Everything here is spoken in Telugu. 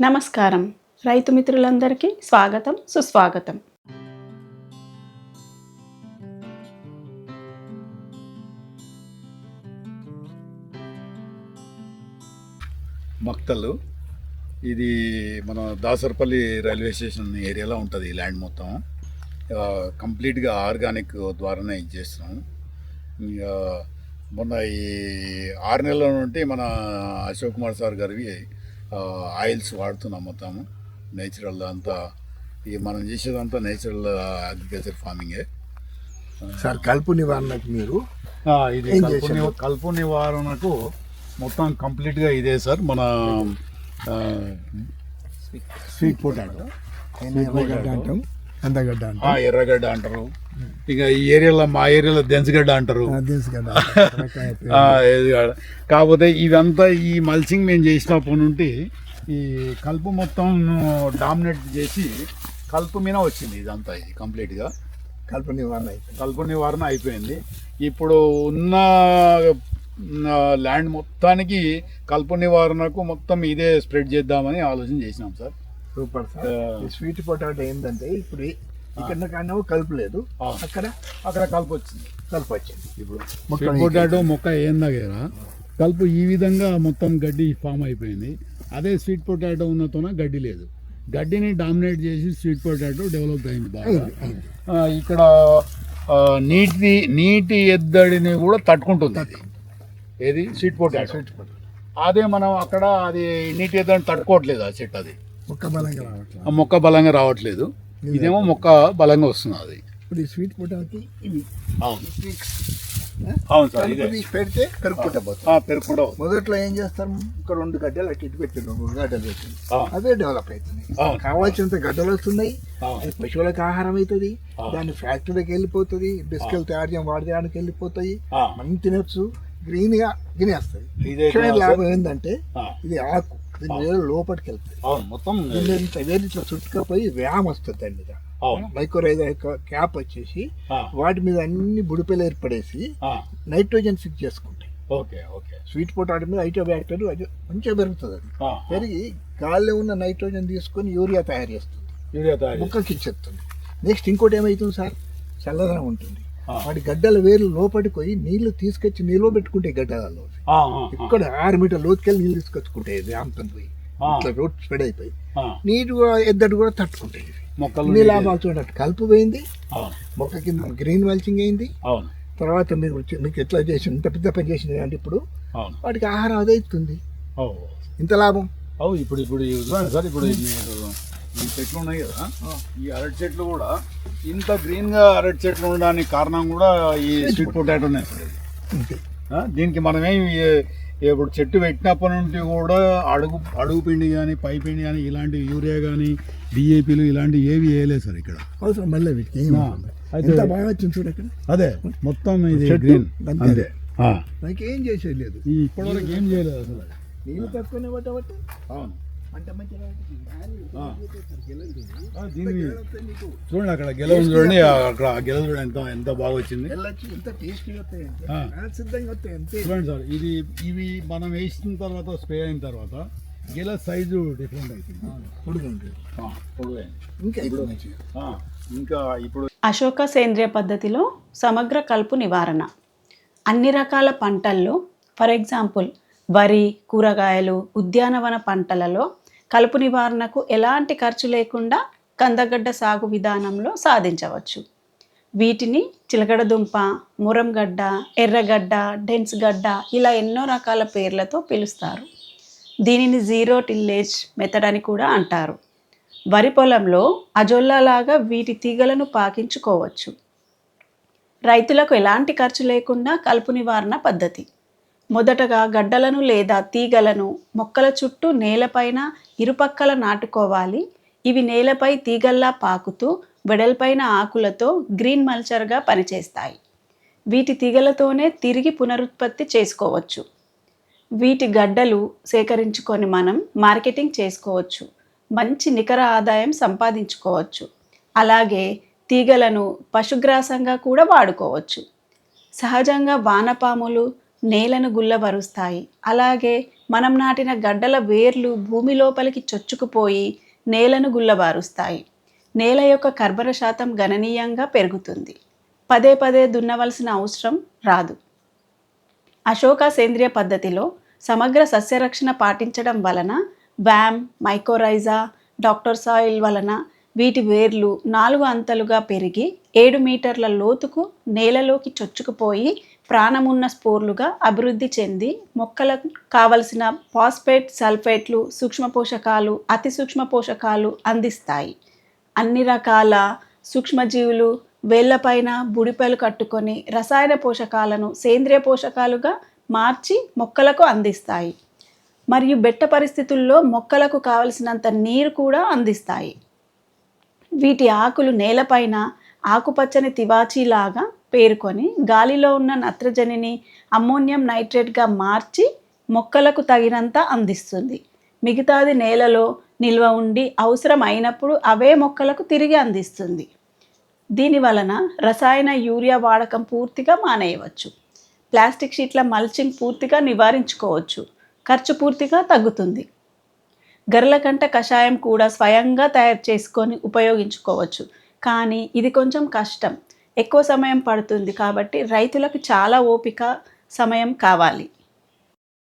నమస్కారం. రైతు మిత్రులందరికీ స్వాగతం సుస్వాగతం. మక్తలు ఇది మన దాసరపల్లి రైల్వే స్టేషన్ ఏరియాలో ఉంటుంది ఈ ల్యాండ్ మొత్తం. కంప్లీట్గా ఆర్గానిక్ ద్వారానే ఇది చేస్తున్నాం. మొన్న ఈ ఆరు నెలల నుండి మన అశోక్ కుమార్ సార్ గారివి ఆయిల్స్ వాడుతున్నాం మొత్తం నేచురల్ అంతా ఈ మనం చేసేదంతా నేచురల్ అగ్రికల్చర్ ఫార్మింగే. సార్ కలుపు నివారణకు మీరు ఆ, ఇది కలుపు కలుపు నివారణకు మొత్తం కంప్లీట్గా ఇదే సార్. మన ఆ, స్వీట్ పొటాటో. ఎర్రగడ్డ అంటాం. అంటాం ఎర్రగడ్డ అంటారు. ఇక ఈ ఏరియాలో మా ఏరియాలో దెంచగడ్డ అంటారు. కాకపోతే ఇదంతా ఈ మల్చింగ్ మేము చేసినప్పటి నుండి ఈ కలుపు మొత్తం డామినేట్ చేసి కలుపు మీద వచ్చింది ఇదంతా ఇది కంప్లీట్గా. కలుపు నివారణ అయిపోయింది. కలుపు నివారణ అయిపోయింది. ఇప్పుడు ఉన్న ఉన్న ల్యాండ్ మొత్తానికి కలుపు నివారణకు మొత్తం ఇదే స్ప్రెడ్ చేద్దామని ఆలోచన చేసినాం సార్. Super sir. ఈ స్వీట్ పొటాటో ఏంటంటే ఇప్పుడు ఇక్కడ కారణం కలుపు లేదు. ఆ. అక్కడ అక్కడ కలుపు వచ్చింది. కలుపు వచ్చింది. ఇప్పుడు పొటాటో మొక్క ఏం దగ్గర? కలుపు ఈ విధంగా మొత్తం గడ్డి ఫామ్ అయిపోయింది. అదే స్వీట్ పొటాటో ఉన్నతోన గడ్డి లేదు. గడ్డిని డామినేట్ చేసి స్వీట్ పొటాటో డెవలప్ అయింది బాగా. ఆ, ఇక్కడ నీటి నీటి ఎద్దడిని కూడా తట్టుకుంటుంది. ఏది? స్వీట్ పొటాటో స్వీట్ పొటాటో అదే మనం అక్కడ అది నీటి ఎద్దడిని తట్టుకోవట్లేదు ఆ చెట్టు అది. మొక్క బలంగా రావట్లేదు. ఆ మొక్క బలంగా రావట్లేదు. ఇదేమో మొక్క బలంగా వస్తుంది అది ఇప్పుడు ఈ స్వీట్ పొటాటోకి ఇవి. అవును. స్టిక్స్ అవును సార్ ఇదే. పెడితే పోతుంది. పెరుగుకుంటూ మొదట్లో ఏం చేస్తాం ఒక రెండు గడ్డలు అటు ఇటు పెట్టిండు ఒక గడ్డలు పెట్టిండు ఆ. అదే డెవలప్ అవుతుంది అవును. కావాల్సినంత గడ్డలు వస్తున్నాయి. అవును. అది పశువులకు ఆహారం అవుతుంది. ఆ. దాన్ని ఫ్యాక్టరీకి వెళ్ళిపోతుంది. బిస్కెట్ తయారు చేయడం వాడడానికి వెళ్ళిపోతాయి. ఆ. మనం తినొచ్చు గ్రీన్గా ఇదే ముఖ్యమైన లాభం ఏంటంటే ఆ. ఇది ఆకు వేరు లోపలికి వెళ్తుంది అవును మొత్తం చుట్టుకపోయి వ్యాయామం వస్తుంది దాని మీద అవును. మైక్రోరైజ్ యొక్క క్యాప్ వచ్చేసి వాటి మీద అన్ని బుడిపెలు ఏర్పడేసి నైట్రోజన్ ఫిక్స్ చేసుకుంటాయి. Okay okay. స్వీట్ పొటాటో మీద ఐటో బ్యాక్టీరియా అది మంచిగా పెరుగుతుంది అది. పెరిగి గాల్లో ఉన్న నైట్రోజన్ తీసుకొని యూరియా తయారు చేస్తుంది. యూరియా తయారు మొక్కకి ఇచ్చేస్తుంది. నెక్స్ట్ ఇంకోటి ఏమవుతుంది సార్? చల్లదనం ఉంటుంది. వాటి గడ్డల వేర్లు లోపలికి పోయి నీళ్ళు తీసుకొచ్చి నిల్వ పెట్టుకుంటాయి గడ్డలలో ఇక్కడ ఆరు మీటర్ లోతుకెళ్ళి నీళ్ళు తీసుకొచ్చుకుంటాయి వ్యామతం పోయి. ఇట్లా రోడ్ స్ప్రెడ్ అయిపోయి నీరు ఎద్దడి కూడా తట్టుకుంటాయి లాభాలు చూడండి కలుపు పోయింది మొక్క కింద గ్రీన్ మల్చింగ్ అయింది. తర్వాత మీరు మీకు ఎట్లా చేసి ఇంత పెద్ద పని చేసింది అంటే ఇప్పుడు వాటికి ఆహారం అదే ఇస్తుంది. ఇంత లాభం? ఇప్పుడు ఇప్పుడు సార్ ఇప్పుడు ఈ చెట్లు ఉన్నాయి కదా ఈ అరటి చెట్లు కూడా ఇంత గ్రీన్గా అరటి చెట్లు ఉండడానికి కారణం కూడా ఈ స్వీట్ పొటాటోనే ఆ, దీనికి మనమేం ఇప్పుడు చెట్టు పెట్టినప్పటి నుండి కూడా అడుగు అడుగు పిండి కానీ పై పిండి కానీ ఇలాంటి యూరియా కానీ డిఏపీలు ఇలాంటివి ఏవి వేయలేదు సార్ ఇక్కడ. అవసరం మళ్ళీ. అయితే- ఎంత బాగా వచ్చింది చూడు అక్కడ అదే మొత్తం ఇది గ్రీన్ అంతే. నాకు ఏం చేసేది లేదు. ఇప్పటివరకు ఏం చేయలేదు అసలు. నీళ్ళు తక్కువనే పట్టబట్టి అవును. చూడండి అక్కడ గెల ఉంది చూడండి అక్కడ ఆ గెల చూడండి ఎంత ఎంత బాగా వచ్చింది. చూడండి సార్ ఇది ఇవి మనం వేసిన తర్వాత స్ప్రే అయిన తర్వాత గెల సైజు డిఫరెంట్ అవుతుంది పొడుగు ఉంటుంది. ఇంకా ఇప్పుడు ఇంకా ఇప్పుడు అశోక సేంద్రియ పద్ధతిలో సమగ్ర కలుపు నివారణ. అన్ని రకాల పంటల్లో ఫర్ ఎగ్జాంపుల్ వరి కూరగాయలు ఉద్యానవన పంటలలో కలుపు నివారణకు ఎలాంటి ఖర్చు లేకుండా కందగడ్డ సాగు విధానంలో సాధించవచ్చు. వీటిని చిలకడదుంప మురంగడ్డ ఎర్రగడ్డ డెన్స్ గడ్డ ఇలా ఎన్నో రకాల పేర్లతో పిలుస్తారు. దీనిని జీరో టిల్లేజ్ మెథడ్ అని కూడా అంటారు. వరి పొలంలో అజొల్లలాగా వీటి తీగలను పాకించుకోవచ్చు. రైతులకు ఎలాంటి ఖర్చు లేకుండా కలుపు నివారణ పద్ధతి? మొదటగా గడ్డలను లేదా తీగలను మొక్కల చుట్టూ నేలపైన ఇరుపక్కల నాటుకోవాలి. ఇవి నేలపై తీగల్లా పాకుతూ వెడల్పైన ఆకులతో గ్రీన్ మల్చర్గా పనిచేస్తాయి. వీటి తీగలతోనే తిరిగి పునరుత్పత్తి చేసుకోవచ్చు. వీటి గడ్డలు సేకరించుకొని మనం మార్కెటింగ్ చేసుకోవచ్చు. మంచి నికర ఆదాయం సంపాదించుకోవచ్చు. అలాగే తీగలను పశుగ్రాసంగా కూడా వాడుకోవచ్చు. సహజంగా వానపాములు నేలను గుల్లబరుస్తాయి. అలాగే మనం నాటిన గడ్డల వేర్లు భూమి లోపలికి చొచ్చుకుపోయి నేలను గుల్లబారుస్తాయి. నేల యొక్క కర్బన శాతం గణనీయంగా పెరుగుతుంది. పదే పదే దున్నవలసిన అవసరం రాదు. అశోక సేంద్రియ పద్ధతిలో సమగ్ర సస్యరక్షణ పాటించడం వలన వ్యామ్ మైకోరైజా డాక్టర్ సాయిల్ వలన వీటి వేర్లు నాలుగు అంతలుగా పెరిగి ఏడు మీటర్ల లోతుకు నేలలోకి చొచ్చుకుపోయి ప్రాణమున్న స్పోర్లుగా అభివృద్ధి చెంది మొక్కలకు కావలసిన ఫాస్ఫేట్ సల్ఫేట్లు సూక్ష్మ పోషకాలు అతి సూక్ష్మ పోషకాలు అందిస్తాయి. అన్ని రకాల సూక్ష్మజీవులు వేళ్ళపైన బుడిపెలు కట్టుకొని రసాయన పోషకాలను సేంద్రియ పోషకాలుగా మార్చి మొక్కలకు అందిస్తాయి. మరియు బెట్ట పరిస్థితుల్లో మొక్కలకు కావలసినంత నీరు కూడా అందిస్తాయి. వీటి ఆకులు నేలపైన ఆకుపచ్చని తివాచీలాగా పేరుకొని గాలిలో ఉన్న నత్రజనిని అమ్మోనియం నైట్రేట్గా మార్చి మొక్కలకు తగినంత అందిస్తుంది. మిగతాది నేలలో నిల్వ ఉండి అవసరం అయినప్పుడు అవే మొక్కలకు తిరిగి అందిస్తుంది. దీని వలన రసాయన యూరియా వాడకం పూర్తిగా మానేయవచ్చు. ప్లాస్టిక్ షీట్ల మల్చింగ్ పూర్తిగా నివారించుకోవచ్చు. ఖర్చు పూర్తిగా తగ్గుతుంది. గర్లకంట కషాయం కూడా స్వయంగా తయారు చేసుకొని ఉపయోగించుకోవచ్చు. కానీ ఇది కొంచెం కష్టం. ఎక్కువ సమయం పడుతుంది కాబట్టి రైతులకు చాలా ఓపిక సమయం కావాలి.